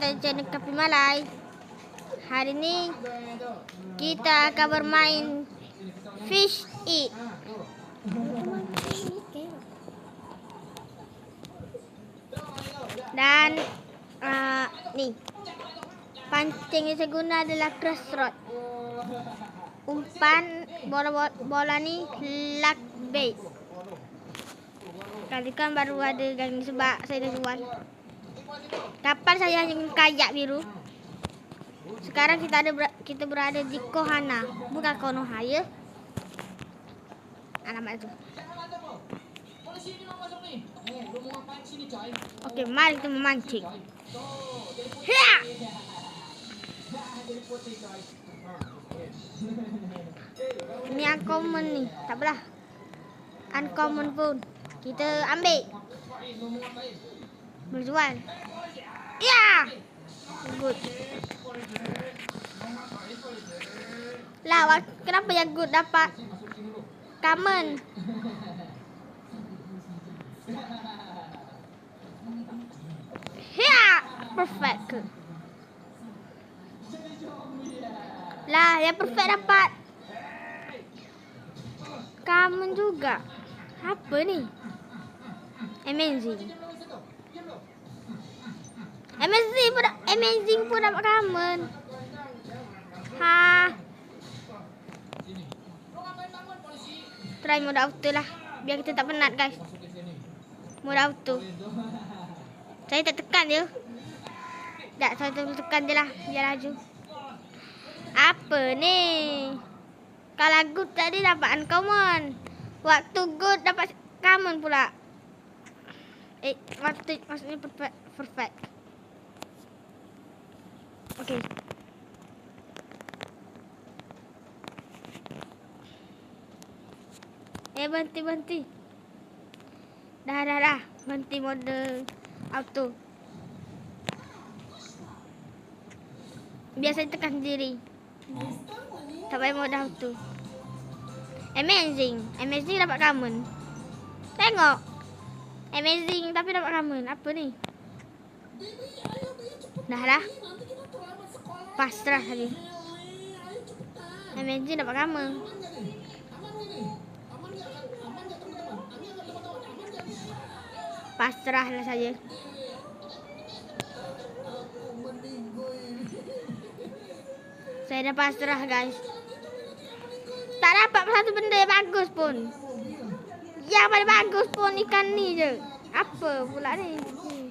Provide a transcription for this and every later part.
dari channel Kapi Malai. Hari ni kita akan bermain Fish Eat. Dan uh, ni pancing yang saya guna adalah crush rod. Umpan bola bola ni luck bait. Kali kan baru ada gang sebab saya dah jual. Kapal saya hanya kayak biru. Sekarang kita ada kita berada di Kohana, bukan Konoha ya. Alamat tu. Okey, mari kita memancing. Hiya! Ini uncommon ni. Tak apalah. Uncommon pun. Kita ambil. Berjual. Ya! Good. Lah, kenapa yang good dapat common? Ya! Perfect? Lah, yang perfect dapat common juga. Apa ni? Amazing. Amazing pun amazing pun dapat common. Ha. Try mode auto lah. Biar kita tak penat guys. Mode auto. Saya tak tekan dia. Tak, saya tekan je lah. Biar laju. Apa ni? Kalau good tadi dapat uncommon. Waktu good dapat common pula. Eh, waktu maksudnya perfect. perfect. Okay. Eh, berhenti, berhenti. Dah, dah, dah. Berhenti mode auto. Biasa tekan sendiri. Tak payah mode auto. Amazing. Amazing dapat common. Tengok. Amazing tapi dapat common. Apa ni? Dah lah. Pasrah tadi. Amazing dapat common. Pasrahlah saja. Saya dah pasrah guys. Tak dapat satu benda yang bagus pun. Yang paling bagus pun ikan ni je. Apa pula ni? Hmm.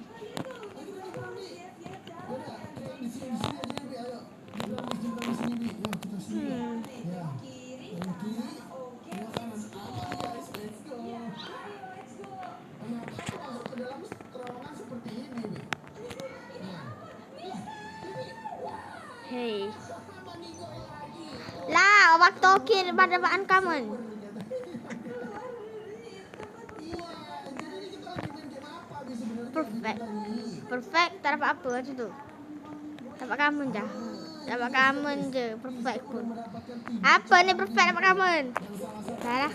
Hey. Lah, waktu okey pada bahan common. Perfect. Perfect tak dapat apa macam tu. Dapat common je. Dapat common je. Perfect pun. Apa ni perfect dapat common? Dah lah.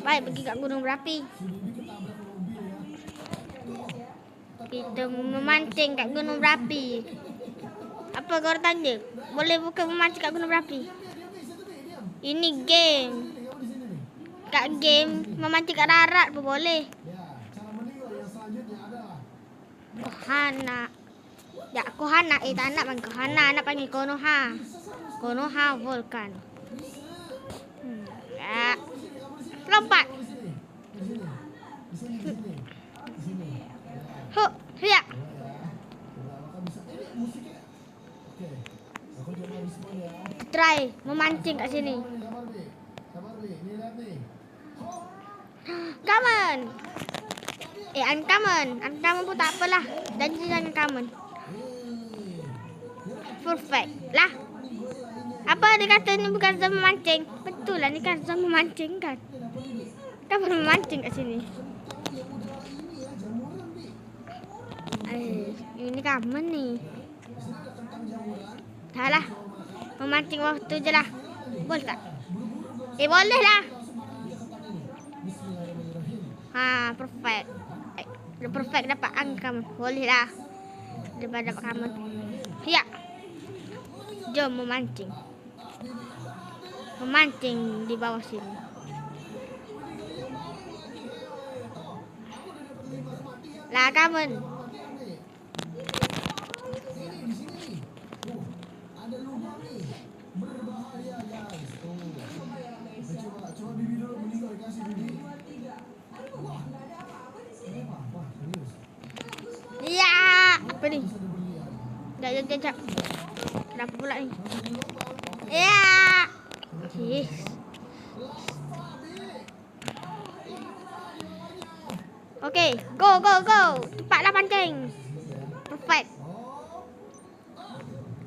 Baik pergi kat gunung berapi. Kita memancing kat gunung berapi. Apa kau tanya? Boleh buka memancing kat gunung berapi? Ini game. Kat game memancing kat darat pun boleh. Kohana. Ya, Kohana. Eh, tak nak panggil Kohana. Nak panggil Konoha. Konoha Volcan. Hmm. Ya. Lompat. Huk, hiya. Try memancing kat sini. Common. Eh, uncommon. Uncommon pun tak apalah. Janji jangan common. Perfect. Lah. Apa dia kata ni bukan zon memancing? Betul lah ni kan zon memancing kan? Kenapa memancing kat sini? Eh, ini common ni. Dah lah. Memancing waktu je lah. Boleh tak? Eh, boleh lah. Ha, perfect. Eh, dah perfect dapat angka. Boleh lah. Daripada dapat kamu. Ya. Jom memancing. Memancing di bawah sini. Lah kamu. Ya, apa ni? Dah jap. Kenapa pula ni? Ya. Yes. Okay, go go go. Cepatlah pancing. Perfect.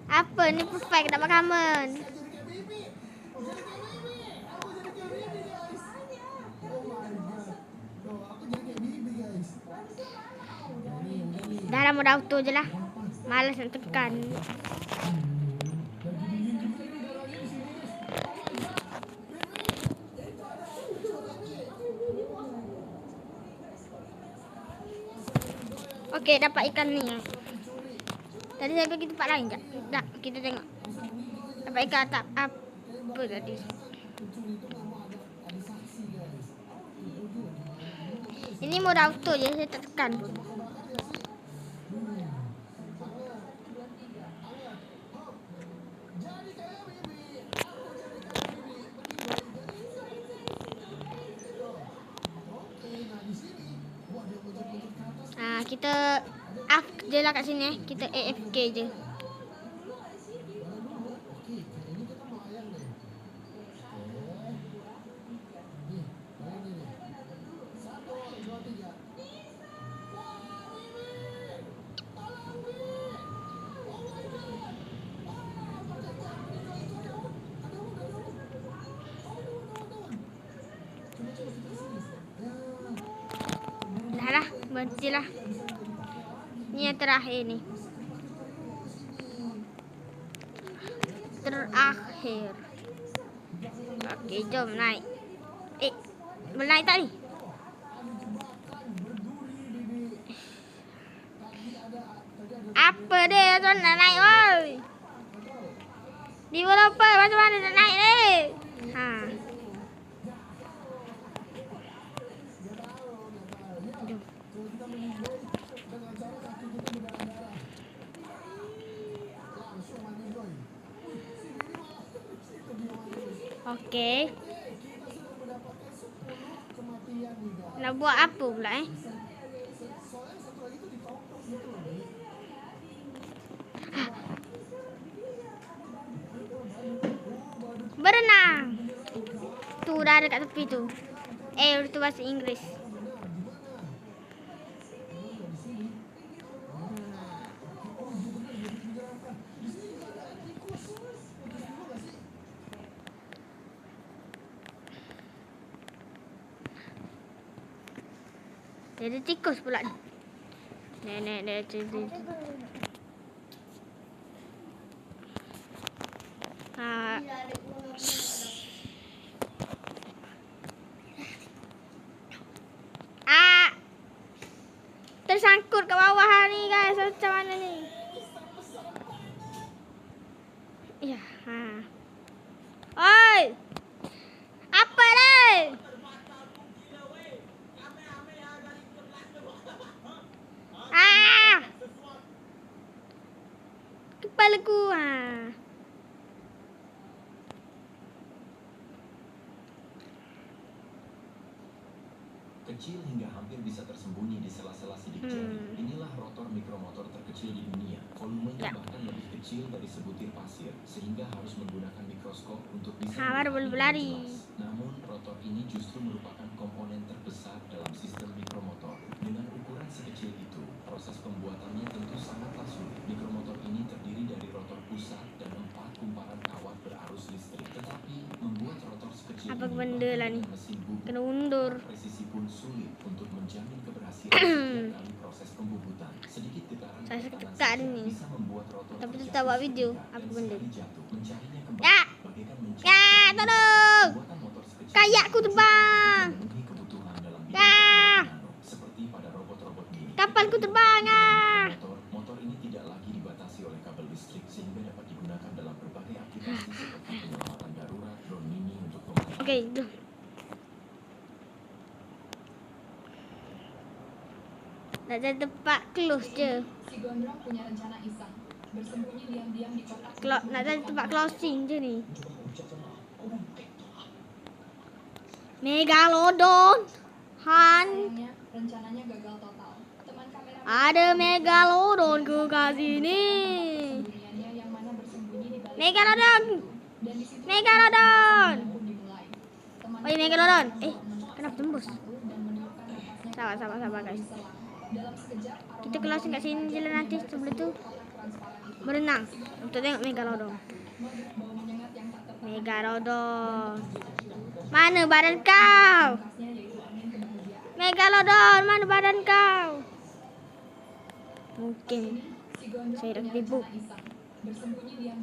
Apa ni perfect dapat kamen? Dah lah mode auto je lah. Malas nak tekan. Okey, dapat ikan ni. Tadi saya pergi tempat lain tak? Tak, kita tengok. Dapat ikan tak? Apa tadi? Ini mode auto je, saya tak tekan pun. Ah, kita off je lah kat sini eh. Kita AFK je. Dah lah. Yang terakhir ni. Terakhir. Okey, jom naik. Eh, boleh naik tak ni? Apa dia tuan nak naik oi? Developer macam mana nak naik ni? Ha. Okey. Nak buat apa pula eh? Berenang. Tu dah ada kat tepi tu. Eh, itu bahasa Inggeris. Dia ada tikus pula ni. Nenek dia cerita. Ha. Ah. Tersangkut kat bawah ni guys. Macam mana ni? Kepalaku. Ha. Kecil hingga hampir bisa tersembunyi di sela-sela sidik Hmm. jari. Inilah rotor mikromotor terkecil di dunia. Volumenya Ya. bahkan lebih kecil dari sebutir pasir, sehingga harus menggunakan mikroskop untuk bisa melihat berlari. Namun, rotor ini justru merupakan komponen terbesar dalam sistem mikromotor. Dengan ukuran sekecil itu, proses pembuatannya dan empat kumparan kawat berarus listrik. Tetapi, membuat rotor sekecil Apa benda lah ni? Kena undur. Presisi pun sulit untuk menjamin keberhasilan kali proses pembubutan. Sedikit getaran Saya ni. bisa membuat rotor Tapi tak buat video. Apa benda? sekali jatuh, mencarinya kembali Ya. Ya, tolong. Kayakku ini terbang. dalam Ya. aku terbang ah. Listrik sehingga dapat digunakan dalam berbagai aplikasi seperti penyelamatan darurat, drone mini untuk pemadaman Okey, tu. Nak cari tempat close je. Si Gondrong punya rencana iseng. Bersembunyi diam-diam di kotak nak cari tempat closing je ni. Megalodon. Han. Sayangnya, rencananya gagal total. Teman kamera Ada megalodon ke kat sini. sembunyiannya yang mana bersembunyi di balik Megalodon. Megalodon. Oi, megalodon. Eh, kenapa tembus? Sabar, sabar, sabar guys. Kita closing kat sini je lah nanti sebelum tu. Berenang untuk tengok megalodon. Megalodon. Mana badan kau? Megalodon, mana badan kau? Mungkin. Saya dah punya Bersembunyi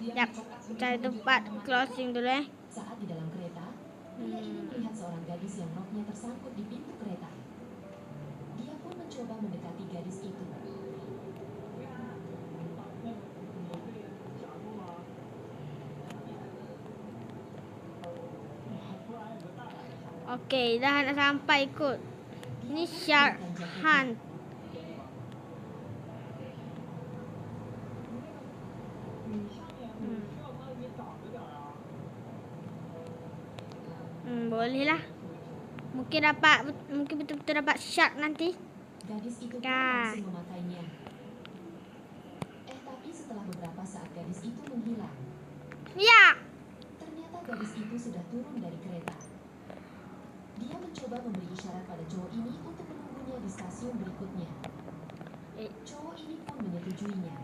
cari tempat closing dulu eh. Saat di dalam kereta, ini melihat seorang gadis yang roknya tersangkut di pintu kereta. Dia pun mencoba mendekati gadis itu. Okey, dah nak sampai kot. Ini Shark Hunt. Hmm. Hmm, boleh lah. Mungkin dapat mungkin betul-betul dapat shark nanti. Gadis itu pun langsung memakainya. Eh, tapi setelah beberapa saat gadis itu menghilang, Ya. ternyata gadis itu sudah turun dari kereta. Dia mencoba memberi isyarat pada cowok ini untuk menunggunya di stasiun berikutnya. Eh. Cowok ini pun menyetujuinya.